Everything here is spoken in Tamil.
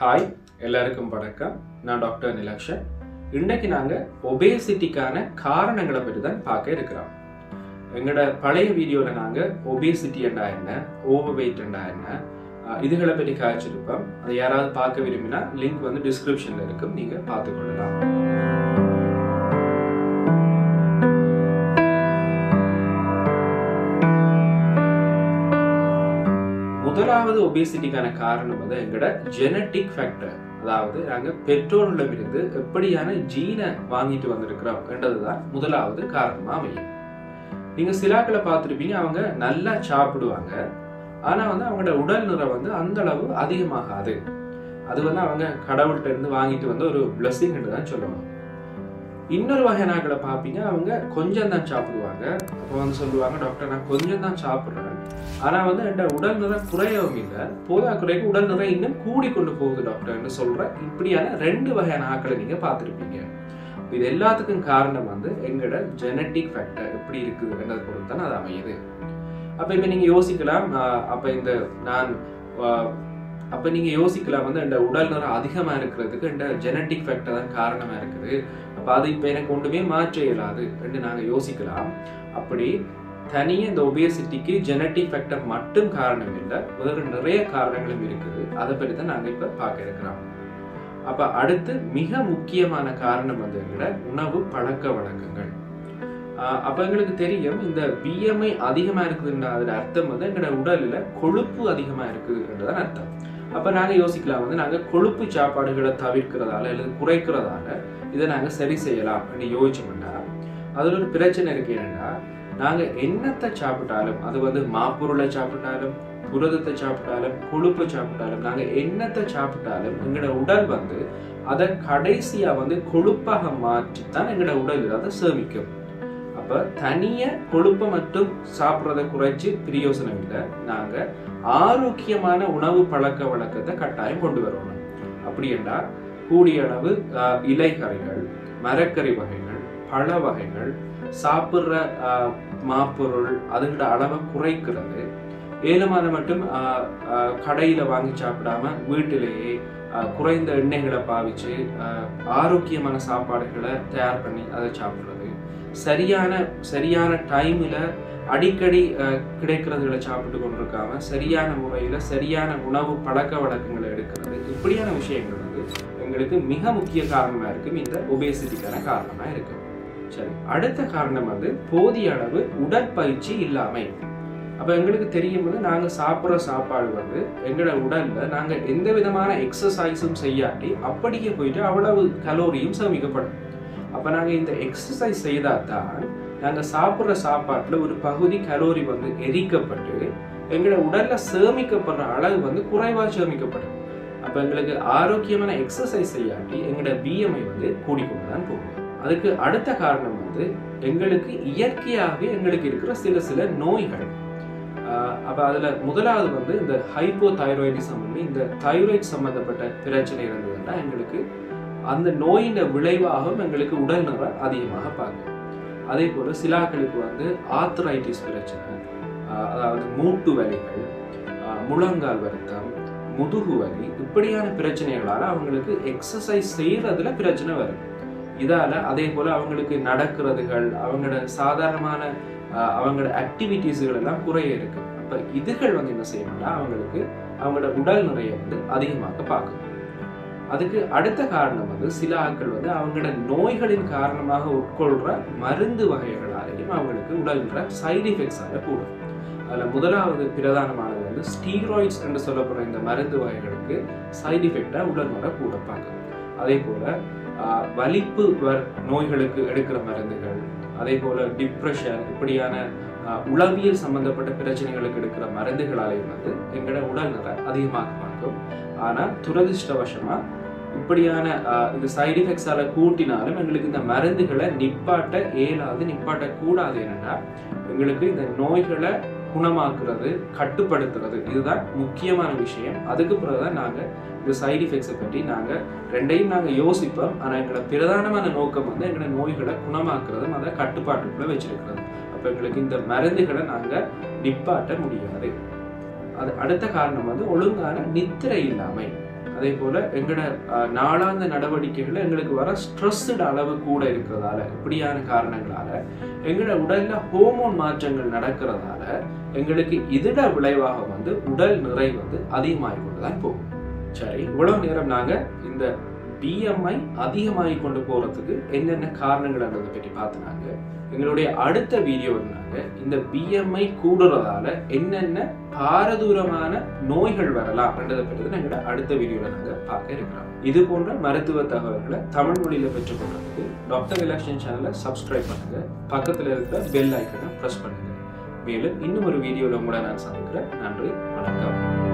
ஹாய் எல்லாருக்கும் வணக்கம். நான் டாக்டர் நிலக்ஷன். இன்னைக்கு நாங்கள் ஒபேசிட்டிக்கான காரணங்களை பற்றி தான் பார்க்க இருக்கிறோம். எங்களோட பழைய வீடியோவில் நாங்கள் ஒபேசிட்டி என்றா என்ன ஓவர் வெயிட் என்றா என்ன இதுகளை பற்றி காய்ச்சிருப்போம். அதை யாராவது பார்க்க விரும்பினா லிங்க் வந்து டிஸ்கிரிப்ஷனில் இருக்கும். நீங்கள் பார்த்துக்கொள்ளலாம். ரெண்டாவது ஒபேசிட்டிக்கான காரணம் வந்து எங்களோட ஜெனட்டிக் ஃபேக்டர் அதாவது நாங்கள் பெற்றோர்களிடமிருந்து எப்படியான ஜீனை வாங்கிட்டு வந்திருக்கிறோம் என்றதுதான் முதலாவது காரணமாக அமையும். நீங்கள் சிலாக்களை பார்த்துருப்பீங்க அவங்க நல்லா சாப்பிடுவாங்க. ஆனால் வந்து அவங்களோட உடல் நிறம் வந்து அந்த அளவு அதிகமாகாது. அது வந்து அவங்க கடவுள்கிட்ட இருந்து வாங்கிட்டு வந்த ஒரு பிளஸ்ஸிங் தான் சொல்லணும். இன்னொரு வகையானாக்களை பார்ப்பீங்க. அவங்க கொஞ்சம் தான் சாப்பிடுவாங்க. அப்போ வந்து சொல்லுவாங்க டாக்டர் நான் கொஞ்சம் தான் சாப்பிட்றேன். ஆனால் வந்து என் உடல் நிறை குறையவும் இல்லை. போதா குறைக்கு உடல் நிறை இன்னும் கூடி கொண்டு போகுது டாக்டர்னு சொல்கிறேன் இப்படியான ரெண்டு வகையான ஆக்களை நீங்கள் பார்த்துருப்பீங்க. இது எல்லாத்துக்கும் காரணம் வந்து எங்களோட ஜெனட்டிக் ஃபேக்டர் எப்படி இருக்குது என்றதை பொறுத்து தான் அது அமையுது. அப்போ இப்ப நீங்கள் யோசிக்கலாம் அப்போ இந்த நான் அப்ப நீங்க யோசிக்கலாம் வந்து இந்த உடல் நிறம் அதிகமா இருக்கிறதுக்கு இந்த ஜெனட்டிக் ஃபேக்டர் தான் காரணமா இருக்குது. அப்ப அது இப்ப எனக்கு ஒன்றுமே மாற்ற இயலாது ரெண்டு நாங்க யோசிக்கலாம். அப்படி தனியே இந்த ஒபியசிட்டிக்கு ஜெனட்டிக் ஃபேக்டர் மட்டும் காரணம் இல்லை வேறு நிறைய காரணங்களும் இருக்குது. அதை பற்றி தான் நாங்கள் இப்போ பார்க்க இருக்கிறோம். அப்ப அடுத்து மிக முக்கியமான காரணம் வந்து உணவு பழக்க வழக்கங்கள். அப்போ எங்களுக்கு தெரியும் இந்த பிஎம்ஐ அதிகமாக இருக்குதுன்ற அதில் அர்த்தம் வந்து எங்களோட உடலில் கொழுப்பு அதிகமாக இருக்குதுன்றதான் அர்த்தம். அப்போ நாங்கள் யோசிக்கலாம் வந்து நாங்கள் கொழுப்பு சாப்பாடுகளை தவிர்க்கிறதால அல்லது குறைக்கிறதால இதை நாங்கள் சரி செய்யலாம் அப்படின்னு யோசிச்சோம்னா அதில் ஒரு பிரச்சனை இருக்கு என்னன்னா நாங்கள் என்னத்தை சாப்பிட்டாலும் அது வந்து மாப்பொருளை சாப்பிட்டாலும் புரதத்தை சாப்பிட்டாலும் கொழுப்பை சாப்பிட்டாலும் நாங்கள் என்னத்தை சாப்பிட்டாலும் எங்களோட உடல் வந்து அதை கடைசியாக வந்து கொழுப்பாக மாற்றி தான் எங்களோட உடல் அதை சேமிக்கும். அப்போ தனிய கொழுப்பை மட்டும் சாப்பிட்றத குறைச்சு பிரியோசனம் இல்லை. நாங்க ஆரோக்கியமான உணவு பழக்க வழக்கத்தை கட்டாயம் கொண்டு வரணும். அப்படி என்றால் கூடிய அளவு ஆஹ், இலைக்கறிகள் மரக்கறி வகைகள் பழ வகைகள் சாப்பிட்ற ஆஹ், மாப்பொருள் அதுங்களோட அளவை குறைக்கிறது. ஏழுமான மட்டும் ஆஹ், கடையில வாங்கி சாப்பிடாம வீட்டிலேயே குறைந்த எண்ணெய்களை பாவிச்சு ஆரோக்கியமான சாப்பாடுகளை தயார் பண்ணி அதை சாப்பிட்றது. சரியான சரியான டைமில் அடிக்கடி கிடைக்கிறதுகளை சாப்பிட்டு கொண்டிருக்காம சரியான முறையில் சரியான உணவு பழக்க வழக்கங்களை எடுக்கிறது. இப்படியான விஷயங்கள் வந்து எங்களுக்கு மிக முக்கிய காரணமாக இருக்கும். இந்த ஒபேசிட்டிக்கான காரணமாக இருக்கும். சரி அடுத்த காரணம் வந்து போதிய அளவு உடற்பயிற்சி இல்லாமை. அப்போ எங்களுக்கு தெரியும் போது நாங்கள் சாப்பிட்ற சாப்பாடு வந்து எங்களோட உடலில் நாங்கள் எந்த விதமான எக்ஸசைஸும் செய்யாட்டி அப்படியே போயிட்டு அவ்வளவு கலோரியும் சேமிக்கப்படும். அப்போ நாங்கள் இந்த எக்ஸசைஸ் செய்தால் தான் நாங்கள் சாப்பிட்ற சாப்பாட்டில் ஒரு பகுதி கலோரி வந்து எரிக்கப்பட்டு எங்களோட உடலில் சேமிக்கப்படுற அளவு வந்து குறைவாக சேமிக்கப்படும். அப்போ எங்களுக்கு ஆரோக்கியமான எக்ஸசைஸ் செய்யாட்டி எங்களோட பிஎம்ஐ வந்து கூடிக்கொண்டு தான் போகும். அதுக்கு அடுத்த காரணம் வந்து எங்களுக்கு இயற்கையாகவே எங்களுக்கு இருக்கிற சில சில நோய்கள். அப்போ அதில் முதலாவது வந்து இந்த ஹைப்போ தைராய்டிசம் இந்த தைராய்டு சம்மந்தப்பட்ட பிரச்சனை இருந்ததுன்னா எங்களுக்கு அந்த நோயின் விளைவாகவும் எங்களுக்கு உடல் நலம் அதிகமாக பார்க்கும் அதே போல் சிலாக்களுக்கு வந்து ஆத்ரைட்டிஸ் பிரச்சனை அதாவது மூட்டு வலிகள் முழங்கால் வருத்தம் முதுகு வலி இப்படியான பிரச்சனைகளால் அவங்களுக்கு எக்ஸசைஸ் செய்கிறதுல பிரச்சனை வருது. இதால அதே போல அவங்களுக்கு நடக்கிறதுகள் அவங்களோட சாதாரணமான அவங்களோட ஆக்டிவிட்டீஸுகள் எல்லாம் குறைய இருக்கு. அப்போ இதுகள் வந்து என்ன செய்யணும்னா அவங்களுக்கு அவங்களோட உடல் நிறைய வந்து அதிகமாக பார்க்கும் அதுக்கு அடுத்த காரணம் வந்து சில ஆட்கள் வந்து அவங்களோட நோய்களின் காரணமாக உட்கொள்ற மருந்து வகைகளாலேயும் அவங்களுக்கு உடல்ன்ற சைடு எஃபெக்ட்ஸால கூடும். அதில் முதலாவது பிரதானமானது வந்து ஸ்டீராய்ட்ஸ் என்று சொல்லப்படுற இந்த மருந்து வகைகளுக்கு சைடு எஃபெக்டாக உடல் நோட கூட பார்க்கும் அதே போல வலிப்பு வர் நோய்களுக்கு எடுக்கிற மருந்துகள் அதே போல டிப்ரெஷன் இப்படியான உளவியல் சம்பந்தப்பட்ட பிரச்சனைகளுக்கு எடுக்கிற மருந்துகளாலே வந்து எங்களோட உடல் நிறை அதிகமாக பார்க்கும் ஆனால் துரதிர்ஷ்டவசமா இப்படியான ஆஹ், இந்த சைடு எஃபெக்ட்ஸால கூட்டினாலும் எங்களுக்கு இந்த மருந்துகளை நிப்பாட்ட இயலாது நிப்பாட்ட கூடாது என்னன்னா எங்களுக்கு இந்த நோய்களை குணமாக்குறது கட்டுப்படுத்துறது. இதுதான் முக்கியமான விஷயம். அதுக்கு பிறகுதான் நாங்கள் இந்த சைடு எஃபெக்ட்ஸை பற்றி நாங்கள் ரெண்டையும் நாங்கள் யோசிப்போம். ஆனால் எங்களோட பிரதானமான நோக்கம் வந்து எங்களோட நோய்களை குணமாக்குறதும் அதை கட்டுப்பாட்டுக்குள்ளே வச்சிருக்கிறது அப்போ எங்களுக்கு இந்த மருந்துகளை நாங்கள் நிப்பாட்ட முடியாது. அது அடுத்த காரணம் வந்து ஒழுங்கான நித்திரை இல்லாமை. அதே போல எங்களோட அஹ், நாளாந்த நடவடிக்கைகள் எங்களுக்கு வர ஸ்ட்ரெஸ்ஸுட அளவு கூட இருக்கிறதால இப்படியான காரணங்களால எங்களோட உடல்ல ஹோமோன் மாற்றங்கள் நடக்கிறதால எங்களுக்கு இதோட விளைவாக வந்து உடல் நிறை வந்து அதிகமாகி கொண்டுதான் போகும். சரி இவ்வளவு நேரம் நாங்க இந்த பிஎம்ஐ அதிகமாகி கொண்டு போகிறதுக்கு என்னென்ன காரணங்கள்ன்றதை பற்றி பார்த்துனாங்க. எங்களுடைய அடுத்த வீடியோ நாங்க இந்த பிஎம்ஐ கூடுறதால என்னென்ன பாரதூரமான நோய்கள் வரலாம் என்றதை பற்றி எங்களோட அடுத்த வீடியோவில் நாங்கள் பார்க்க இருக்கிறோம். இது போன்ற மருத்துவ தகவல்களை தமிழ் மொழியில பெற்றுக்கொள்றதுக்கு டாக்டர் எலக்ஷன் சேனலை சப்ஸ்கிரைப் பண்ணுங்க. பக்கத்தில் இருக்கிற பெல் ஐக்கனை ப்ரெஸ் பண்ணுங்க. மேலும் இன்னும் ஒரு வீடியோவில் உங்களை நான் சந்திக்கிறேன். நன்றி வணக்கம்.